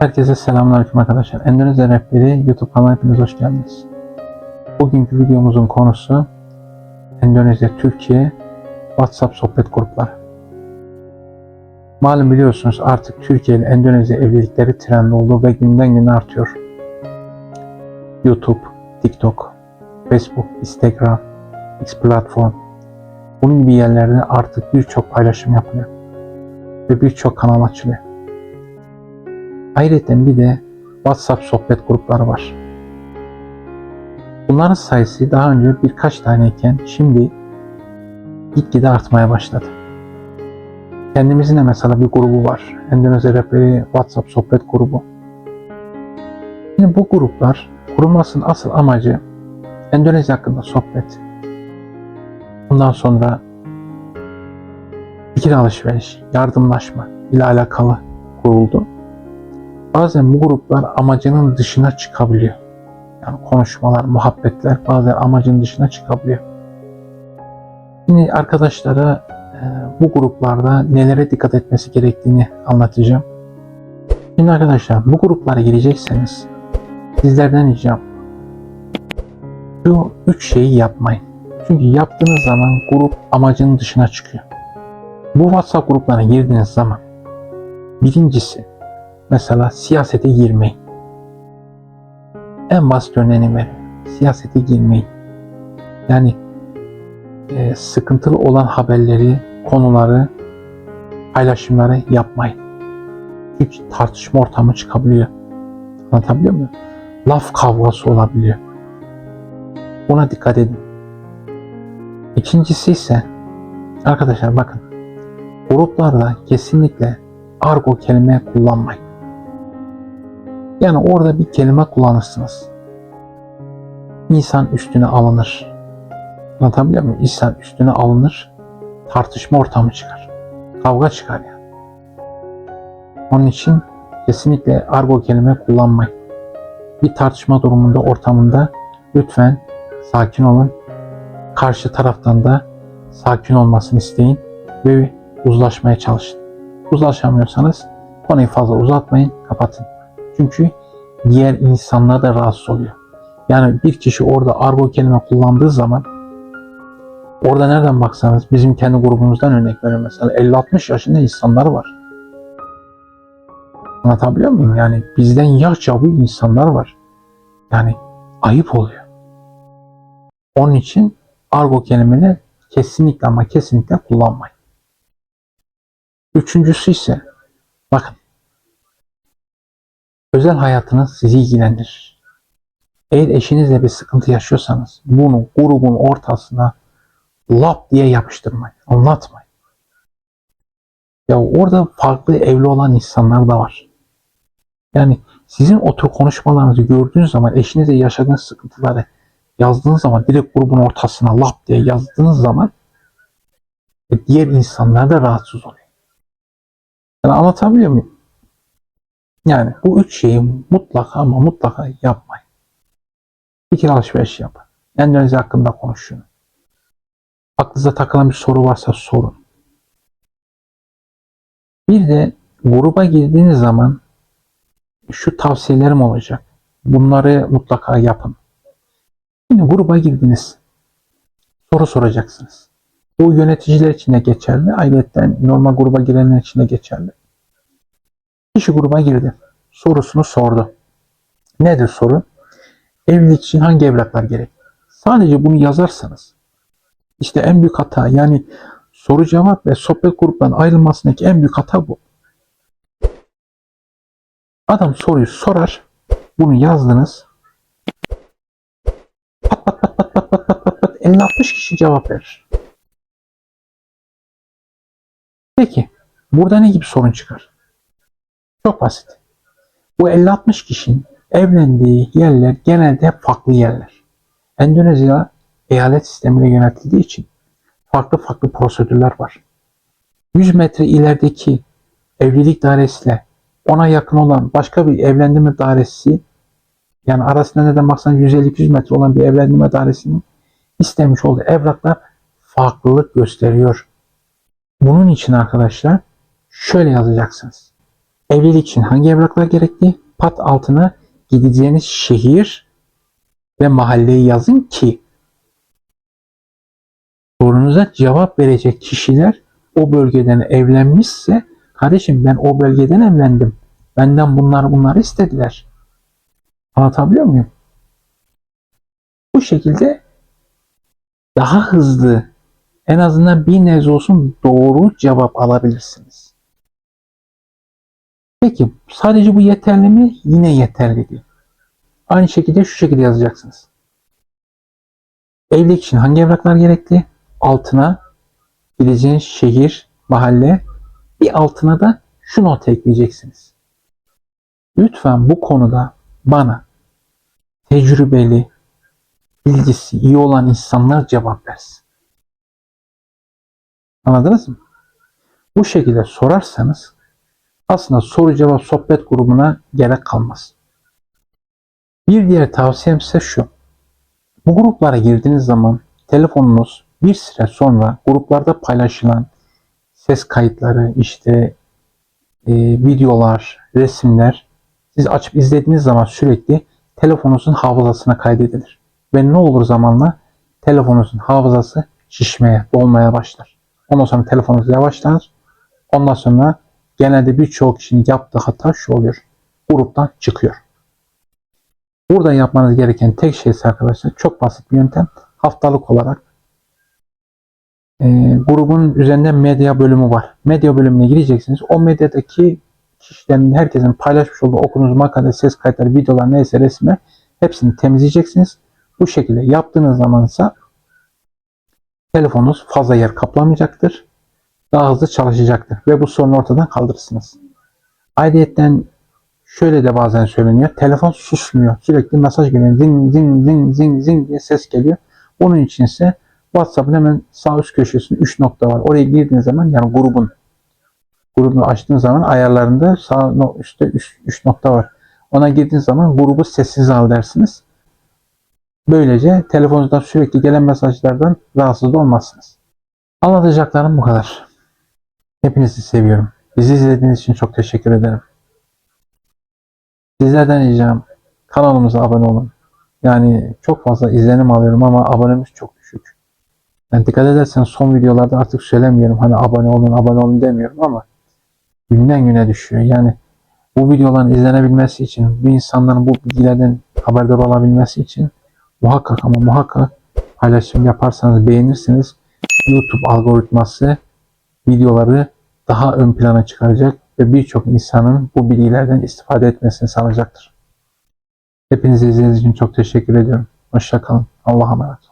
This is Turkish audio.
Herkese selamünaleyküm arkadaşlar. Endonezya Rehberi YouTube kanalına hepiniz hoş geldiniz. Bugünkü videomuzun konusu Endonezya Türkiye WhatsApp sohbet grupları. Malum biliyorsunuz artık Türkiye ile Endonezya evlilikleri trend oldu ve günden güne artıyor. YouTube, TikTok, Facebook, Instagram, X platform bunun gibi yerlerde artık birçok paylaşım yapılıyor ve birçok kanal açılıyor. Ayrıca bir de WhatsApp sohbet grupları var. Bunların sayısı daha önce birkaç taneyken şimdi gitgide artmaya başladı. Kendimizin de mesela bir grubu var. Endonezya Rehberi WhatsApp sohbet grubu. Şimdi bu gruplar kurulmasının asıl amacı Endonezya hakkında sohbet. Bundan sonra fikir alışveriş, yardımlaşma ile alakalı kuruldu bazen bu gruplar amacının dışına çıkabiliyor. Yani konuşmalar, muhabbetler bazen amacın dışına çıkabiliyor. Şimdi arkadaşlara e, bu gruplarda nelere dikkat etmesi gerektiğini anlatacağım. Şimdi arkadaşlar bu gruplara girecekseniz sizlerden ricam şu üç şeyi yapmayın. Çünkü yaptığınız zaman grup amacının dışına çıkıyor. Bu WhatsApp gruplarına girdiğiniz zaman birincisi Mesela siyasete girmeyin. En basit örneğini veriyorum. Siyasete girmeyin. Yani e, sıkıntılı olan haberleri, konuları, paylaşımları yapmayın. Çünkü tartışma ortamı çıkabiliyor. Anlatabiliyor muyum? Laf kavgası olabiliyor. Buna dikkat edin. İkincisi ise arkadaşlar bakın gruplarda kesinlikle argo kelime kullanmayın. Yani orada bir kelime kullanırsınız. İnsan üstüne alınır. Anlatabiliyor muyum? İnsan üstüne alınır. Tartışma ortamı çıkar. Kavga çıkar yani. Onun için kesinlikle argo kelime kullanmayın. Bir tartışma durumunda, ortamında lütfen sakin olun. Karşı taraftan da sakin olmasını isteyin ve uzlaşmaya çalışın. Uzlaşamıyorsanız konuyu fazla uzatmayın, kapatın. Çünkü diğer insanlar da rahatsız oluyor. Yani bir kişi orada argo kelime kullandığı zaman orada nereden baksanız bizim kendi grubumuzdan örnek verin mesela 50-60 yaşında insanlar var. Anlatabiliyor muyum? Yani bizden yaşça bu insanlar var. Yani ayıp oluyor. Onun için argo kelimeleri kesinlikle ama kesinlikle kullanmayın. Üçüncüsü ise bakın Özel hayatınız sizi ilgilendirir. Eğer eşinizle bir sıkıntı yaşıyorsanız bunu grubun ortasına lap diye yapıştırmayın. Anlatmayın. Ya orada farklı evli olan insanlar da var. Yani sizin o tür konuşmalarınızı gördüğünüz zaman eşinizle yaşadığınız sıkıntıları yazdığınız zaman direkt grubun ortasına lap diye yazdığınız zaman e, diğer insanlar da rahatsız oluyor. Yani anlatabiliyor muyum? Yani bu üç şeyi mutlaka ama mutlaka yapmayın. Fikir alışveriş yapın. Endonezya hakkında konuşun. Aklınıza takılan bir soru varsa sorun. Bir de gruba girdiğiniz zaman şu tavsiyelerim olacak. Bunları mutlaka yapın. Şimdi gruba girdiniz. Soru soracaksınız. Bu yöneticiler için de geçerli. Ayrıca normal gruba girenler için de geçerli. Kişi gruba girdi. Sorusunu sordu. Nedir soru? Evlilik için hangi evraklar gerek? Sadece bunu yazarsanız işte en büyük hata yani soru cevap ve sohbet gruplarının ayrılmasındaki en büyük hata bu. Adam soruyu sorar. Bunu yazdınız. Pat pat pat pat pat pat pat pat pat 50-60 kişi cevap verir. Peki burada ne gibi sorun çıkar? Çok basit. Bu 50-60 kişinin evlendiği yerler genelde farklı yerler. Endonezya eyalet sistemine yönetildiği için farklı farklı prosedürler var. 100 metre ilerideki evlilik dairesiyle ona yakın olan başka bir evlendirme dairesi yani arasında neden baksanız 150-200 metre olan bir evlendirme dairesinin istemiş olduğu evraklar farklılık gösteriyor. Bunun için arkadaşlar şöyle yazacaksınız. Evlilik için hangi evraklar gerekli? Pat altına gideceğiniz şehir ve mahalleyi yazın ki sorunuza cevap verecek kişiler o bölgeden evlenmişse kardeşim ben o bölgeden evlendim. Benden bunlar bunları istediler. Anlatabiliyor muyum? Bu şekilde daha hızlı en azından bir nebze olsun doğru cevap alabilirsiniz. Peki sadece bu yeterli mi? Yine yeterli değil. Aynı şekilde şu şekilde yazacaksınız. Evlilik için hangi evraklar gerekli? Altına gideceğiniz şehir, mahalle bir altına da şu not ekleyeceksiniz. Lütfen bu konuda bana tecrübeli, bilgisi iyi olan insanlar cevap versin. Anladınız mı? Bu şekilde sorarsanız aslında soru cevap sohbet grubuna gerek kalmaz. Bir diğer tavsiyem ise şu. Bu gruplara girdiğiniz zaman telefonunuz bir süre sonra gruplarda paylaşılan ses kayıtları, işte e, videolar, resimler siz açıp izlediğiniz zaman sürekli telefonunuzun hafızasına kaydedilir. Ve ne olur zamanla telefonunuzun hafızası şişmeye, dolmaya başlar. Ondan sonra telefonunuz yavaşlar. Ondan sonra genelde birçok kişinin yaptığı hata şu oluyor. Gruptan çıkıyor. Burada yapmanız gereken tek şey ise arkadaşlar çok basit bir yöntem. Haftalık olarak e, grubun üzerinde medya bölümü var. Medya bölümüne gireceksiniz. O medyadaki kişilerin herkesin paylaşmış olduğu okunuz makale, ses kayıtları, videolar neyse resimler hepsini temizleyeceksiniz. Bu şekilde yaptığınız zaman ise telefonunuz fazla yer kaplamayacaktır. Daha hızlı çalışacaktır ve bu sorunu ortadan kaldırırsınız. Ayrıyeten şöyle de bazen söyleniyor. Telefon susmuyor. Sürekli mesaj geliyor. Zing zing zing zing zing diye ses geliyor. Onun için ise WhatsApp'ın hemen sağ üst köşesinde 3 nokta var. Oraya girdiğiniz zaman yani grubun grubunu açtığınız zaman ayarlarında sağ üstte 3 nokta var. Ona girdiğiniz zaman grubu sessiz al dersiniz. Böylece telefonunuzdan sürekli gelen mesajlardan rahatsız olmazsınız. Anlatacaklarım bu kadar. Hepinizi seviyorum. Bizi izlediğiniz için çok teşekkür ederim. Sizlerden ricam kanalımıza abone olun. Yani çok fazla izlenim alıyorum ama abonemiz çok düşük. Yani dikkat edersen son videolarda artık söylemiyorum. Hani abone olun abone olun demiyorum ama günden güne düşüyor. Yani bu videoların izlenebilmesi için, bu insanların bu bilgilerden haberdar olabilmesi için muhakkak ama muhakkak paylaşım yaparsanız beğenirsiniz. YouTube algoritması videoları daha ön plana çıkaracak ve birçok insanın bu bilgilerden istifade etmesini sağlayacaktır. Hepinize izlediğiniz için çok teşekkür ediyorum. Hoşçakalın. Allah'a emanet.